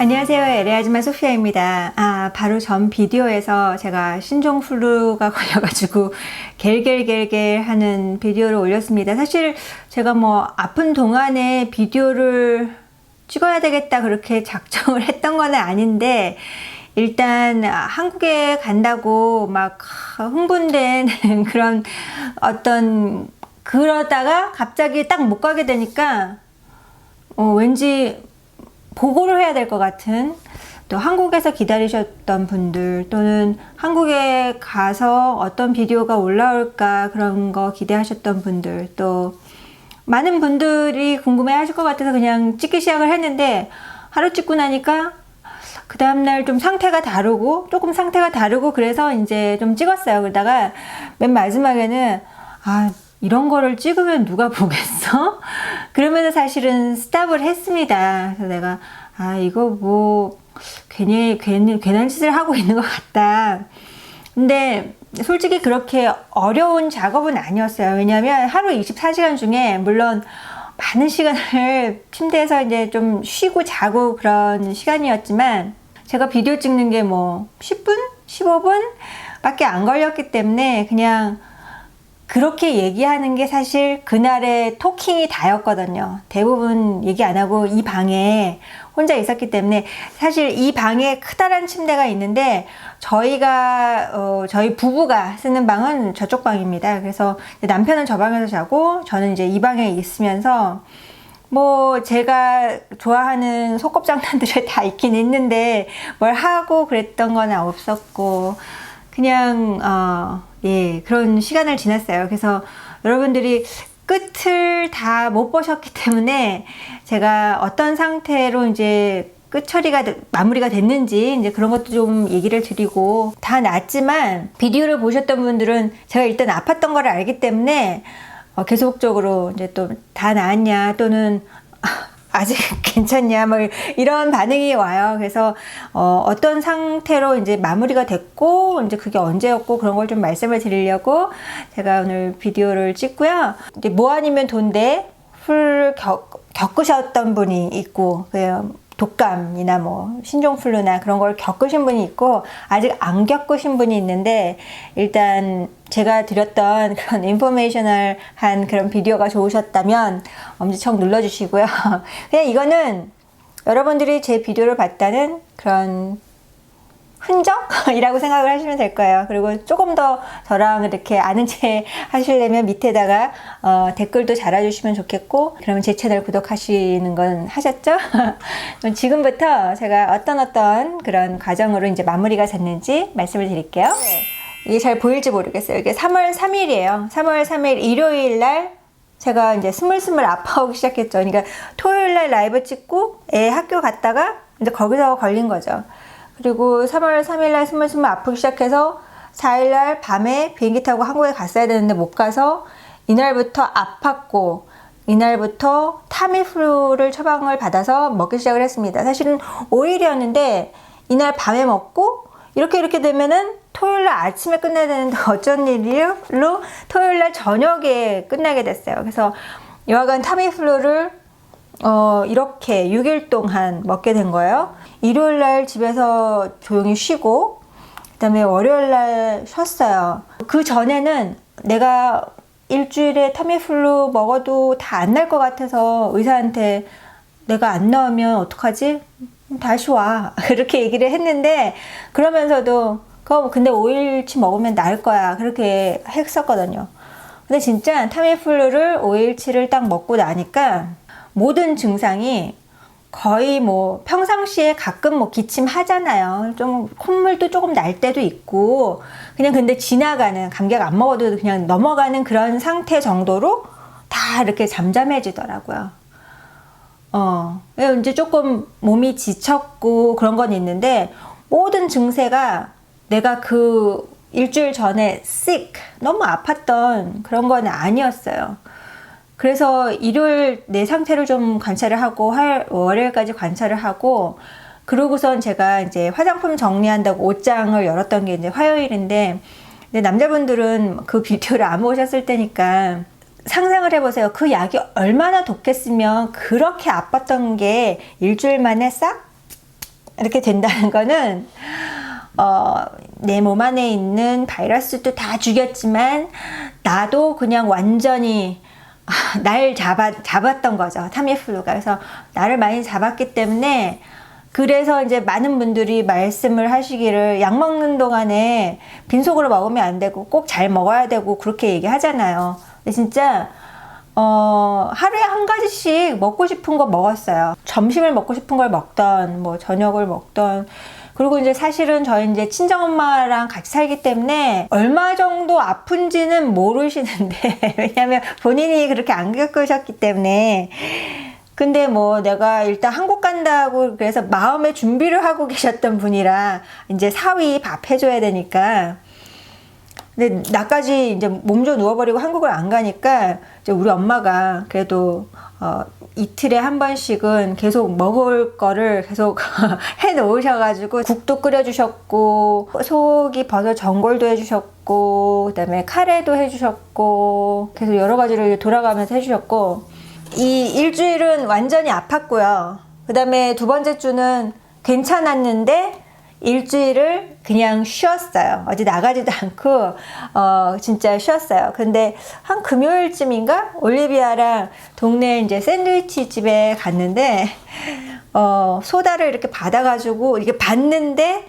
안녕하세요. 아줌마 소피아입니다. 아, 바로 전 비디오에서 제가 신종 플루가 걸려가지고 겔겔겔겔 하는 비디오를 올렸습니다. 사실 제가 뭐 아픈 동안에 비디오를 찍어야 되겠다 그렇게 작정을 했던 건 아닌데 일단 한국에 간다고 막 흥분된 그런 어떤 그러다가 갑자기 딱 못 가게 되니까 어, 왠지 보고를 해야 될 것 같은 또 한국에서 기다리셨던 분들 또는 한국에 가서 어떤 비디오가 올라올까 그런 거 기대하셨던 분들 또 많은 분들이 궁금해 하실 것 같아서 그냥 찍기 시작을 했는데 하루 찍고 나니까 그 다음날 좀 상태가 다르고 조금 상태가 다르고 그래서 이제 좀 찍었어요. 그러다가 맨 마지막에는 아 이런 거를 찍으면 누가 보겠어? 그러면서 사실은 스탑을 했습니다. 그래서 내가 아 이거 뭐 괜히 괜히 괜한 짓을 하고 있는 것 같다. 근데 솔직히 그렇게 어려운 작업은 아니었어요. 왜냐하면 하루 24시간 중에 물론 많은 시간을 침대에서 이제 좀 쉬고 자고 그런 시간이었지만 제가 비디오 찍는 게 뭐 10분? 15분? 밖에 안 걸렸기 때문에 그냥 그렇게 얘기하는 게 사실 그날의 토킹이 다였거든요. 대부분 얘기 안 하고 이 방에 혼자 있었기 때문에 사실 이 방에 크다란 침대가 있는데 저희가 어, 저희 부부가 쓰는 방은 저쪽 방입니다. 그래서 남편은 저 방에서 자고 저는 이제 이 방에 있으면서 뭐 제가 좋아하는 소꿉장난들이 다 있긴 있는데 뭘 하고 그랬던 건 없었고 그냥 어, 예 그런 시간을 지났어요. 그래서 여러분들이 끝을 다 못 보셨기 때문에 제가 어떤 상태로 이제 끝 처리가 되- 마무리가 됐는지 이제 그런 것도 좀 얘기를 드리고 다 낫지만 비디오를 보셨던 분들은 제가 일단 아팠던 걸 알기 때문에 어, 계속적으로 이제 또 다 나았냐 또는 아직 괜찮냐 뭐 이런 반응이 와요. 그래서 어, 어떤 상태로 이제 마무리가 됐고 이제 그게 언제였고 그런 걸 좀 말씀을 드리려고 제가 오늘 비디오를 찍고요. 이제 뭐 아니면 돈데 풀 겪, 겪으셨던 분이 있고 그 독감이나 뭐 신종플루나 그런 걸 겪으신 분이 있고 아직 안 겪으신 분이 있는데 일단 제가 드렸던 그런 인포메이셔널한 그런 비디오가 좋으셨다면 엄지척 눌러주시고요. 그냥 이거는 여러분들이 제 비디오를 봤다는 그런 흔적이라고 생각을 하시면 될 거예요. 그리고 조금 더 저랑 이렇게 아는 체 하시려면 밑에다가 어, 댓글도 달아주시면 좋겠고, 그러면 제 채널 구독하시는 건 하셨죠? 그럼 지금부터 제가 어떤 어떤 그런 과정으로 이제 마무리가 됐는지 말씀을 드릴게요. 이게 잘 보일지 모르겠어요. 이게 3월 3일이에요. 3월 3일 일요일 날 제가 이제 스물스물 아파오기 시작했죠. 그러니까 토요일 날 라이브 찍고 애 학교 갔다가 이제 거기서 걸린 거죠. 그리고 3월 3일 날 스물스물 아프기 시작해서 4일 날 밤에 비행기 타고 한국에 갔어야 되는데 못 가서 이날부터 아팠고 이날부터 타미플루를 처방을 받아서 먹기 시작을 했습니다. 사실은 5일이었는데 이날 밤에 먹고 이렇게 이렇게 되면은 토요일 날 아침에 끝내야 되는데 어쩐 일로 토요일 날 저녁에 끝나게 됐어요. 그래서 여하간 타미플루를 어, 이렇게 6일 동안 먹게 된 거예요. 일요일 날 집에서 조용히 쉬고, 그 다음에 월요일 날 쉬었어요. 그 전에는 내가 일주일에 타미플루 먹어도 다 안 날 것 같아서 의사한테 내가 안 나오면 어떡하지? 다시 와. 그렇게 얘기를 했는데, 그러면서도, 그거 근데 5일치 먹으면 나을 거야. 그렇게 했었거든요. 근데 진짜 타미플루를 5일치를 딱 먹고 나니까 모든 증상이 거의 뭐 평상시에 가끔 뭐 기침 하잖아요. 좀 콧물도 조금 날 때도 있고 그냥 근데 지나가는 감기약 안 먹어도 그냥 넘어가는 그런 상태 정도로 다 이렇게 잠잠해지더라고요. 어, 이제 조금 몸이 지쳤고 그런 건 있는데 모든 증세가 내가 그 일주일 전에 sick 너무 아팠던 그런 건 아니었어요. 그래서 일요일 내 상태를 좀 관찰을 하고 할 월요일까지 관찰을 하고 그러고선 제가 이제 화장품 정리한다고 옷장을 열었던 게 이제 화요일인데 근데 남자분들은 그 비디오를 안 보셨을 때니까 상상을 해보세요. 그 약이 얼마나 독했으면 그렇게 아팠던 게 일주일 만에 싹 이렇게 된다는 거는 어, 내 몸 안에 있는 바이러스도 다 죽였지만 나도 그냥 완전히 아, 날 잡아, 잡았던 거죠. 타미플루가. 그래서 나를 많이 잡았기 때문에 그래서 이제 많은 분들이 말씀을 하시기를 약 먹는 동안에 빈속으로 먹으면 안 되고 꼭 잘 먹어야 되고 그렇게 얘기하잖아요. 근데 진짜 어, 하루에 한 가지씩 먹고 싶은 거 먹었어요. 점심을 먹고 싶은 걸 먹던, 뭐, 저녁을 먹던. 그리고 이제 사실은 저희 이제 친정엄마랑 같이 살기 때문에 얼마 정도 아픈지는 모르시는데, 왜냐면 본인이 그렇게 안 겪으셨기 때문에. 근데 뭐 내가 일단 한국 간다고 그래서 마음의 준비를 하고 계셨던 분이라 이제 사위 밥 해줘야 되니까 근데 나까지 이제 몸져 누워버리고 한국을 안 가니까 이제 우리 엄마가 그래도 어, 이틀에 한 번씩은 계속 먹을 거를 계속 해 놓으셔가지고 국도 끓여주셨고 소고기 버섯 전골도 해주셨고 그다음에 카레도 해주셨고 계속 여러 가지를 돌아가면서 해주셨고 이 일주일은 완전히 아팠고요. 그다음에 두 번째 주는 괜찮았는데 일주일을 그냥 쉬었어요. 어디 나가지도 않고, 어, 진짜 쉬었어요. 근데 한 금요일쯤인가? 올리비아랑 동네 이제 샌드위치 집에 갔는데, 어, 소다를 이렇게 받아가지고, 이렇게 봤는데,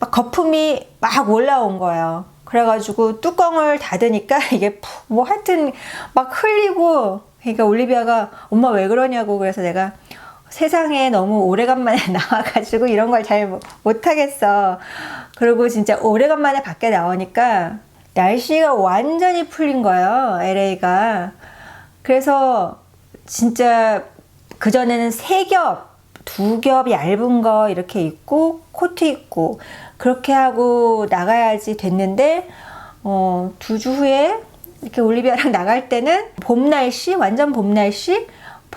막 거품이 막 올라온 거예요. 그래가지고 뚜껑을 닫으니까 이게 푹, 뭐 하여튼 막 흘리고, 그러니까 올리비아가 엄마 왜 그러냐고 그래서 내가 세상에 너무 오래간만에 나와가지고 이런 걸 잘 못하겠어. 그리고 진짜 오래간만에 밖에 나오니까 날씨가 완전히 풀린 거예요. LA가. 그래서 진짜 그전에는 세 겹, 두 겹 얇은 거 이렇게 입고 코트 입고 그렇게 하고 나가야지 됐는데 어, 두 주 후에 이렇게 올리비아랑 나갈 때는 봄 날씨, 완전 봄 날씨,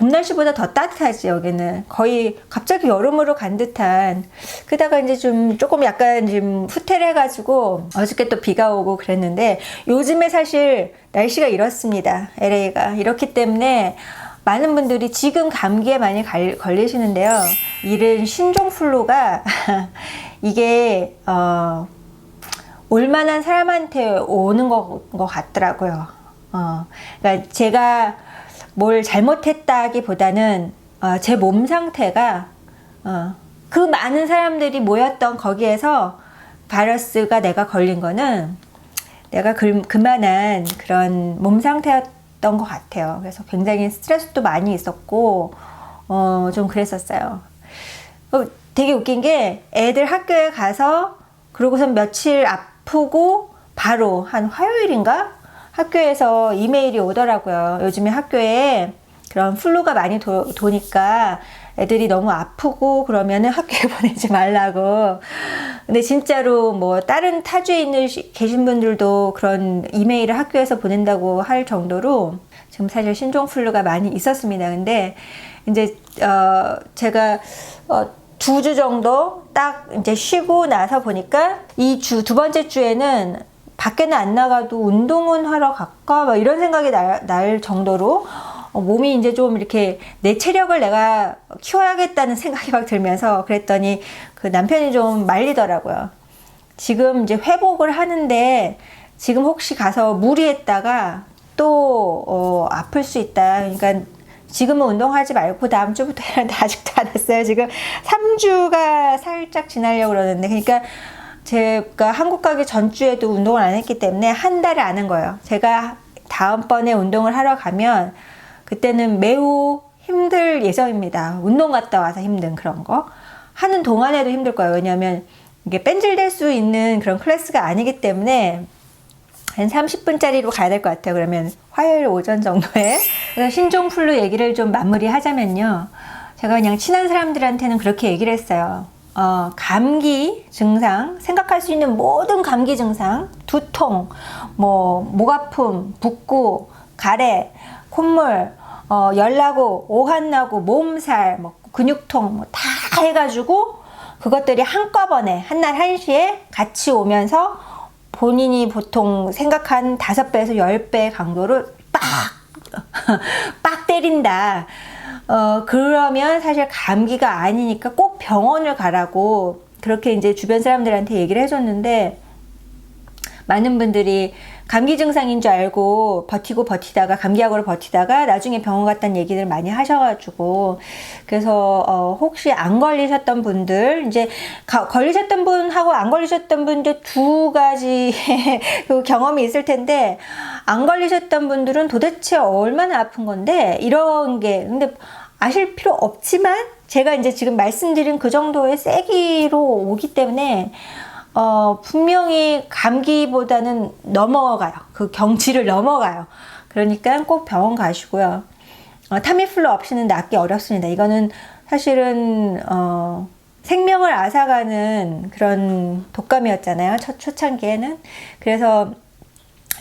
봄 날씨보다 더 따뜻하지 여기는 거의 갑자기 여름으로 간 듯한 그다가 이제 좀 조금 약간 좀 후퇴해가지고 어저께 또 비가 오고 그랬는데 요즘에 사실 날씨가 이렇습니다. LA가. 이렇기 때문에 많은 분들이 지금 감기에 많이 갈- 걸리시는데요. 이른 신종플루가 이게 어, 올만한 사람한테 오는 것, 것 같더라고요. 어, 그러니까 제가 뭘 잘못했다기보다는 어, 제몸 상태가 어, 그 많은 사람들이 모였던 거기에서 바이러스가 내가 걸린 거는 내가 그, 그만한 그런 몸 상태였던 것 같아요. 그래서 굉장히 스트레스도 많이 있었고 어, 좀 그랬었어요. 어, 되게 웃긴 게 애들 학교에 가서 그러고선 며칠 아프고 바로 한 화요일인가 학교에서 이메일이 오더라고요. 요즘에 학교에 그런 플루가 많이 도, 도니까 애들이 너무 아프고 그러면은 학교에 보내지 말라고. 근데 진짜로 뭐 다른 타주에 있는 시- 계신 분들도 그런 이메일을 학교에서 보낸다고 할 정도로 지금 사실 신종 플루가 많이 있었습니다. 근데 이제 어 제가 어 두 주 정도 딱 이제 쉬고 나서 보니까 이 주 두 번째 주에는 밖에는 안 나가도 운동은 하러 갈까 막 이런 생각이 날, 날 정도로 어, 몸이 이제 좀 이렇게 내 체력을 내가 키워야겠다는 생각이 막 들면서 그랬더니 그 남편이 좀 말리더라고요. 지금 이제 회복을 하는데 지금 혹시 가서 무리했다가 또 어, 아플 수 있다. 그러니까 지금은 운동하지 말고 다음 주부터 해야는데 아직도 안 했어요. 지금 3주가 살짝 지나려고 그러는데 그러니까 제가 한국 가기 전주에도 운동을 안 했기 때문에 한 달을 안 한 거예요. 제가 다음번에 운동을 하러 가면 그때는 매우 힘들 예정입니다. 운동 갔다 와서 힘든 그런 거. 하는 동안에도 힘들 거예요. 왜냐하면 이게 뺀질될 수 있는 그런 클래스가 아니기 때문에 한 30분짜리로 가야 될 것 같아요. 그러면 화요일 오전 정도에. 신종플루 얘기를 좀 마무리 하자면요. 제가 그냥 친한 사람들한테는 그렇게 얘기를 했어요. 어, 감기 증상, 생각할 수 있는 모든 감기 증상, 두통, 뭐, 목 아픔, 붓고, 가래, 콧물, 어, 열나고, 오한나고, 몸살, 뭐, 근육통, 뭐, 다 해가지고, 그것들이 한꺼번에, 한날 한시에 같이 오면서 본인이 보통 생각한 다섯 배에서 열 배 강도로 빡! 빡 때린다. 어, 그러면 사실 감기가 아니니까 꼭 병원을 가라고 그렇게 이제 주변 사람들한테 얘기를 해줬는데 많은 분들이 감기 증상인 줄 알고 버티고 버티다가 감기약으로 버티다가 나중에 병원 갔다는 얘기를 많이 하셔가지고. 그래서 어 혹시 안 걸리셨던 분들 이제 가, 걸리셨던 분하고 안 걸리셨던 분들 두 가지 그 경험이 있을 텐데 안 걸리셨던 분들은 도대체 얼마나 아픈 건데? 이런 게. 근데 아실 필요 없지만 제가 이제 지금 말씀드린 그 정도의 세기로 오기 때문에 어, 분명히 감기보다는 넘어가요. 그 경치를 넘어가요. 그러니까 꼭 병원 가시고요. 어, 타미플루 없이는 낫기 어렵습니다. 이거는 사실은 어, 생명을 앗아가는 그런 독감이었잖아요. 첫 초창기에는. 그래서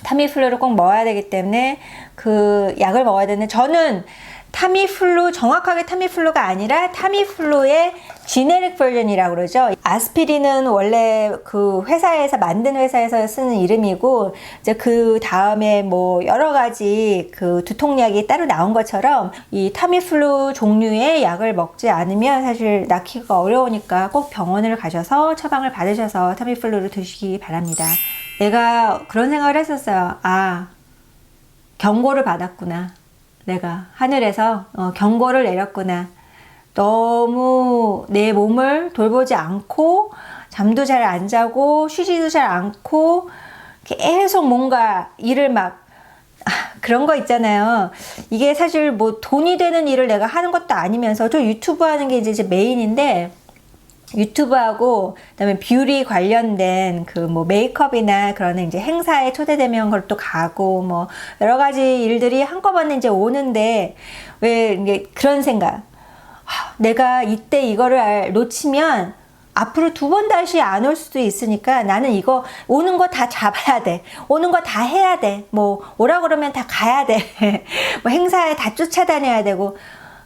타미플루를 꼭 먹어야 되기 때문에 그 약을 먹어야 되는데 저는 타미플루 정확하게 타미플루가 아니라 타미플루의 지네릭 버전이라고 그러죠. 아스피린은 원래 그 회사에서 만든 회사에서 쓰는 이름이고 이제 그 다음에 뭐 여러 가지 그 두통약이 따로 나온 것처럼 이 타미플루 종류의 약을 먹지 않으면 사실 낫기가 어려우니까 꼭 병원을 가셔서 처방을 받으셔서 타미플루를 드시기 바랍니다. 내가 그런 생각을 했었어요. 아, 경고를 받았구나. 내가 하늘에서 어, 경고를 내렸구나. 너무 내 몸을 돌보지 않고 잠도 잘 안 자고 쉬지도 잘 않고 계속 뭔가 일을 막 아, 그런 거 있잖아요. 이게 사실 뭐 돈이 되는 일을 내가 하는 것도 아니면서 저 유튜브 하는 게 이제 제 메인인데 유튜브하고 그다음에 뷰리 관련된 그 뭐 메이크업이나 그런 이제 행사에 초대되면 그걸 또 가고 뭐 여러 가지 일들이 한꺼번에 이제 오는데 왜 이게 그런 생각 하, 내가 이때 이거를 놓치면 앞으로 두 번 다시 안 올 수도 있으니까 나는 이거 오는 거 다 잡아야 돼. 오는 거 다 해야 돼. 뭐 오라 그러면 다 가야 돼. 뭐 행사에 다 쫓아다녀야 되고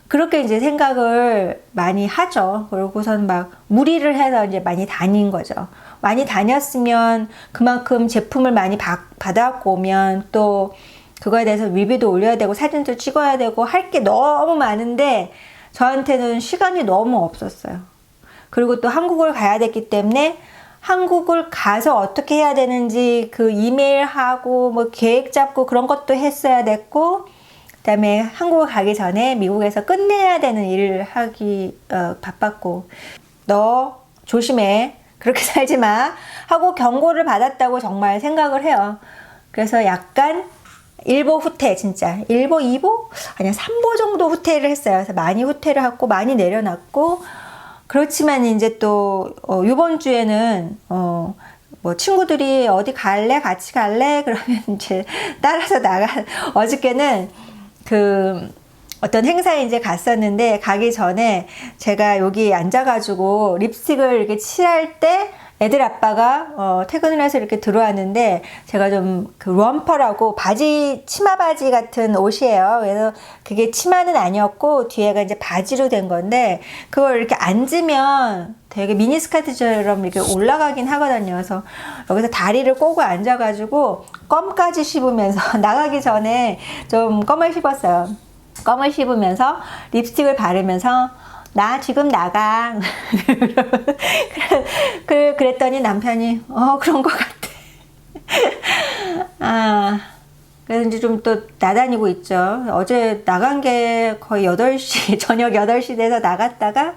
그렇게 이제 생각을 많이 하죠. 그러고선 막 무리를 해서 이제 많이 다닌 거죠. 많이 다녔으면 그만큼 제품을 많이 받, 받아갖고 오면 또 그거에 대해서 리뷰도 올려야 되고 사진도 찍어야 되고 할 게 너무 많은데 저한테는 시간이 너무 없었어요. 그리고 또 한국을 가야 됐기 때문에 한국을 가서 어떻게 해야 되는지 그 이메일하고 뭐 계획 잡고 그런 것도 했어야 됐고 그다음에 한국을 가기 전에 미국에서 끝내야 되는 일을 하기 어, 바빴고 너 조심해 그렇게 살지 마 하고 경고를 받았다고 정말 생각을 해요. 그래서 약간 1보 후퇴 진짜. 1보 2보? 아니야 3보 정도 후퇴를 했어요. 그래서 많이 후퇴를 하고 많이 내려놨고 그렇지만 이제 또 어, 이번 주에는 어, 뭐 친구들이 어디 갈래? 같이 갈래? 그러면 이제 따라서 나가 어저께는 그 어떤 행사에 이제 갔었는데 가기 전에 제가 여기 앉아가지고 립스틱을 이렇게 칠할 때 애들 아빠가 어, 퇴근을 해서 이렇게 들어왔는데 제가 좀 그 럼퍼라고 바지 치마 바지 같은 옷이에요. 그래서 그게 치마는 아니었고 뒤에가 이제 바지로 된 건데 그걸 이렇게 앉으면 되게 미니스커트처럼 이렇게 올라가긴 하거든요. 그래서 여기서 다리를 꼬고 앉아가지고 껌까지 씹으면서 나가기 전에 좀 껌을 씹었어요. 껌을 씹으면서 립스틱을 바르면서 나 지금 나가. 그, 그랬더니 남편이, 어, 그런 것 같아. 아, 그래서 이제 좀 또 나다니고 있죠. 어제 나간 게 거의 8시, 저녁 8시 돼서 나갔다가,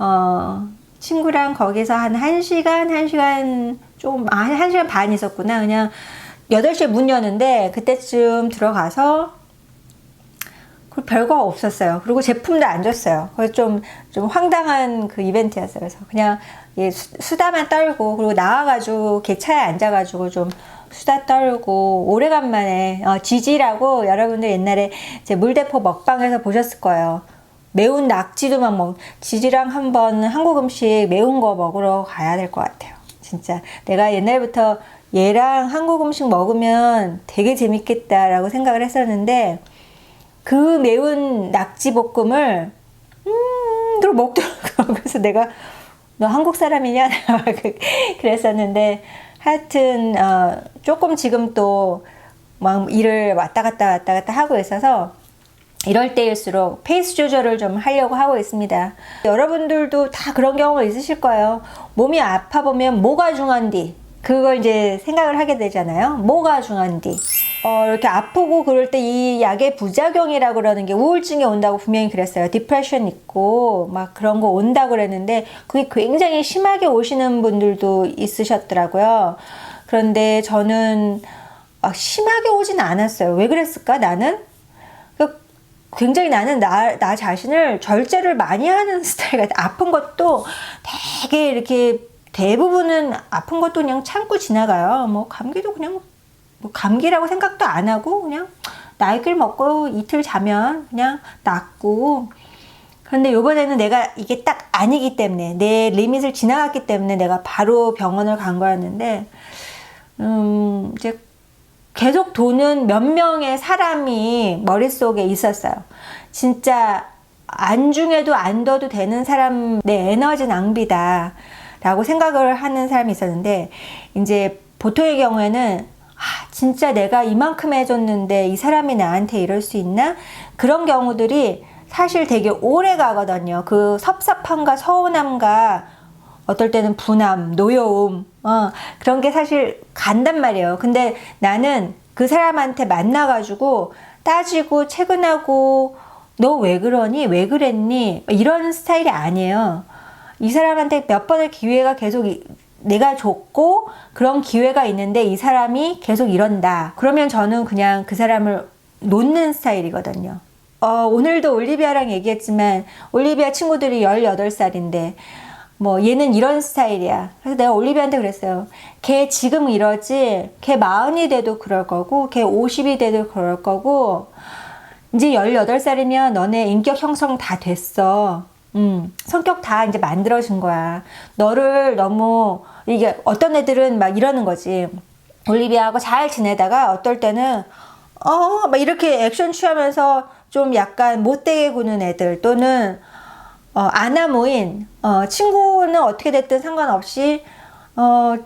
어, 친구랑 거기서 한 1시간, 1시간 좀, 아, 1시간 반 있었구나. 그냥 8시에 문 여는데 그때쯤 들어가서 그 별거 없었어요. 그리고 제품도 안 줬어요. 그래서 좀, 좀 황당한 그 이벤트였어요. 그래서 그냥 예, 수, 다만 떨고, 그리고 나와가지고, 개 차에 앉아가지고 좀 수다 떨고, 오래간만에, 어, 지지라고 여러분들 옛날에 제 물대포 먹방에서 보셨을 거예요. 매운 낙지도 막 먹, 지지랑 한번 한국 음식 매운 거 먹으러 가야 될 것 같아요. 진짜. 내가 옛날부터 얘랑 한국 음식 먹으면 되게 재밌겠다라고 생각을 했었는데, 그 매운 낙지볶음을 음, 그걸 먹더라고요. 그래서 내가 너 한국 사람이냐? 그랬었는데 하여튼 어, 조금 지금 또 막 일을 왔다 갔다 왔다 갔다 하고 있어서 이럴 때일수록 페이스 조절을 좀 하려고 하고 있습니다. 여러분들도 다 그런 경우가 있으실 거예요. 몸이 아파 보면 뭐가 중요한디? 그걸 이제 생각을 하게 되잖아요. 뭐가 중요한디? 어, 이렇게 아프고 그럴 때 이 약의 부작용이라고 그러는 게 우울증이 온다고 분명히 그랬어요. 디프레션 있고 막 그런 거 온다고 그랬는데 그게 굉장히 심하게 오시는 분들도 있으셨더라고요. 그런데 저는 막 심하게 오진 않았어요. 왜 그랬을까? 나는 그 굉장히 나는 나, 나 자신을 절제를 많이 하는 스타일 같아. 아픈 것도 되게 이렇게 대부분은 아픈 것도 그냥 참고 지나가요. 뭐 감기도 그냥 뭐 감기라고 생각도 안 하고 그냥 나이길 먹고 이틀 자면 그냥 낫고 그런데 요번에는 내가 이게 딱 아니기 때문에 내 리밋을 지나갔기 때문에 내가 바로 병원을 간 거였는데 음 이제 계속 도는 몇 명의 사람이 머릿속에 있었어요. 진짜 안중에도 안 둬도 되는 사람 내 에너지 낭비다. 라고 생각을 하는 사람이 있었는데, 이제 보통의 경우에는, 아, 진짜 내가 이만큼 해줬는데 이 사람이 나한테 이럴 수 있나? 그런 경우들이 사실 되게 오래 가거든요. 그 섭섭함과 서운함과 어떨 때는 분함, 노여움, 어, 그런 게 사실 간단 말이에요. 근데 나는 그 사람한테 만나가지고 따지고 채근하고 너 왜 그러니? 왜 그랬니? 이런 스타일이 아니에요. 이 사람한테 몇 번의 기회가 계속 이- 내가 줬고 그런 기회가 있는데 이 사람이 계속 이런다. 그러면 저는 그냥 그 사람을 놓는 스타일이거든요. 어, 오늘도 올리비아랑 얘기했지만 올리비아 친구들이 18살인데 뭐 얘는 이런 스타일이야. 그래서 내가 올리비아한테 그랬어요. 걔 지금 이러지. 걔 마흔이 돼도 그럴 거고 걔 50이 돼도 그럴 거고 이제 18살이면 너네 인격 형성 다 됐어. 음, 성격 다 이제 만들어진 거야. 너를 너무, 이게 어떤 애들은 막 이러는 거지. 올리비아하고 잘 지내다가 어떨 때는, 어, 막 이렇게 액션 취하면서 좀 약간 못되게 구는 애들 또는, 어, 아나모인, 어, 친구는 어떻게 됐든 상관없이, 어,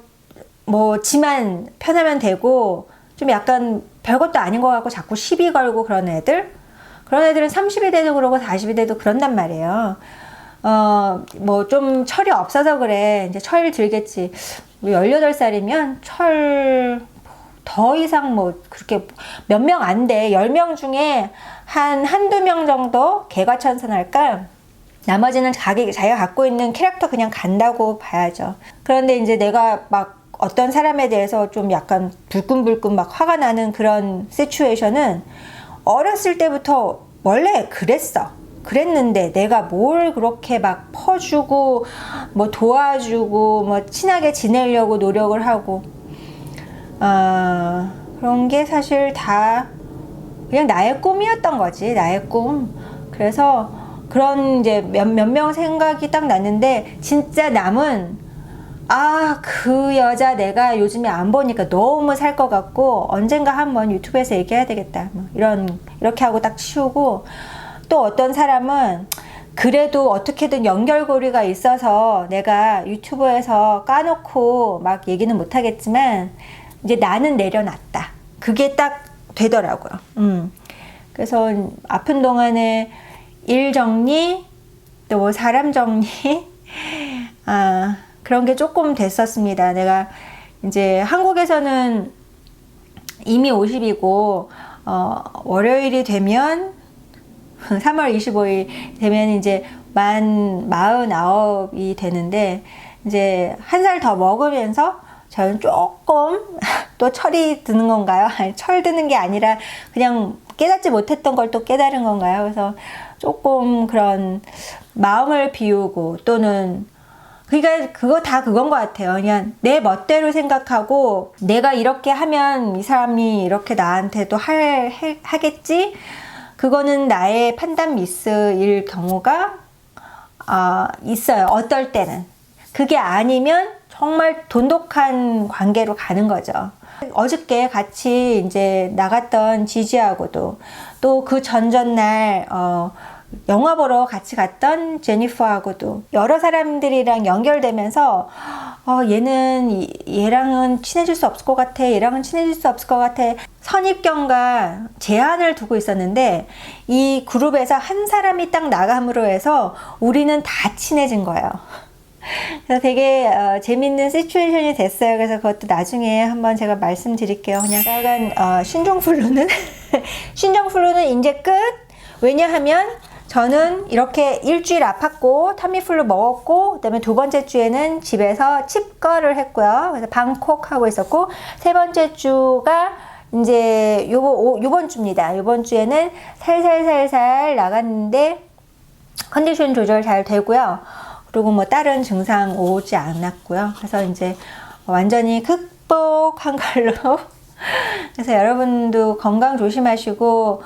뭐, 지만 편하면 되고, 좀 약간 별것도 아닌 것 같고 자꾸 시비 걸고 그런 애들? 그런 애들은 30이 돼도 그러고 40이 돼도 그런단 말이에요. 어, 뭐 좀 철이 없어서 그래. 이제 철 들겠지. 18살이면 철, 더 이상 뭐 그렇게 몇 명 안 돼. 10명 중에 한 한두 명 정도 개과천선할까? 나머지는 자기, 자기가 갖고 있는 캐릭터 그냥 간다고 봐야죠. 그런데 이제 내가 막 어떤 사람에 대해서 좀 약간 불끈불끈 막 화가 나는 그런 시츄에이션은 어렸을 때부터 원래 그랬어. 그랬는데 내가 뭘 그렇게 막 퍼주고 뭐 도와주고 뭐 친하게 지내려고 노력을 하고 아 그런 게 사실 다 그냥 나의 꿈이었던 거지 나의 꿈 그래서 그런 이제 몇몇 명 생각이 딱 났는데 진짜 남은 아 그 여자 내가 요즘에 안 보니까 너무 살 것 같고 언젠가 한번 유튜브에서 얘기해야 되겠다 뭐 이런 이렇게 하고 딱 치우고 또 어떤 사람은 그래도 어떻게든 연결고리가 있어서 내가 유튜브에서 까놓고 막 얘기는 못하겠지만 이제 나는 내려놨다. 그게 딱 되더라고요. 음. 그래서 아픈 동안에 일 정리, 또 뭐 사람 정리, 아, 그런 게 조금 됐었습니다. 내가 이제 한국에서는 이미 50이고, 어, 월요일이 되면 3월 25일 되면 이제 만 49이 되는데 이제 한 살 더 먹으면서 저는 조금 또 철이 드는 건가요? 아니, 철 드는 게 아니라 그냥 깨닫지 못했던 걸 또 깨달은 건가요? 그래서 조금 그런 마음을 비우고 또는 그러니까 그거 다 그건 것 같아요. 그냥 내 멋대로 생각하고 내가 이렇게 하면 이 사람이 이렇게 나한테도 할, 해, 하겠지? 그거는 나의 판단 미스일 경우가 어, 있어요. 어떨 때는. 그게 아니면 정말 돈독한 관계로 가는 거죠. 어저께 같이 이제 나갔던 지지하고도 또 그 전전날 어, 영화 보러 같이 갔던 제니퍼하고도 여러 사람들이랑 연결되면서 어, 얘는 이- 얘랑은 친해질 수 없을 것 같아. 얘랑은 친해질 수 없을 것 같아. 선입견과 제한을 두고 있었는데 이 그룹에서 한 사람이 딱 나감으로 해서 우리는 다 친해진 거예요. 그래서 되게 어, 재밌는 시츄에이션이 됐어요. 그래서 그것도 나중에 한번 제가 말씀드릴게요. 그냥 약간 어, 신종플루는 신종플루는 이제 끝. 왜냐하면 저는 이렇게 일주일 아팠고 타미플루 먹었고 그다음에 두 번째 주에는 집에서 칩거를 했고요. 그래서 방콕 하고 있었고 세 번째 주가 이제 요번 오- 요번 주입니다. 요번 주에는 살살살살 나갔는데 컨디션 조절 잘 되고요. 그리고 뭐 다른 증상 오지 않았고요. 그래서 이제 완전히 극복한 걸로. 그래서 여러분도 건강 조심하시고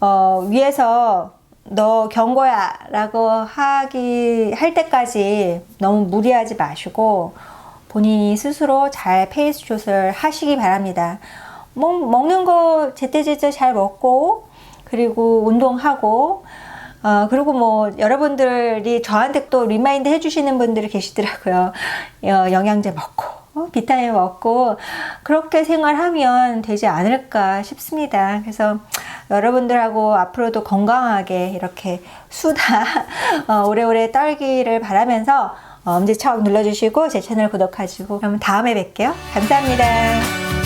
어, 위에서 너 경고야 라고 하기 할 때까지 너무 무리하지 마시고 본인이 스스로 잘 페이스 조절 하시기 바랍니다. 먹, 먹는 거 제때제때 잘 먹고 그리고 운동하고 어, 그리고 뭐, 여러분들이 저한테 또 리마인드 해주시는 분들이 계시더라고요. 어, 영양제 먹고, 어, 비타민 먹고, 그렇게 생활하면 되지 않을까 싶습니다. 그래서 여러분들하고 앞으로도 건강하게 이렇게 수다, 어, 오래오래 떨기를 바라면서, 어, 엄지척 눌러주시고, 제 채널 구독하시고, 그럼 다음에 뵐게요. 감사합니다.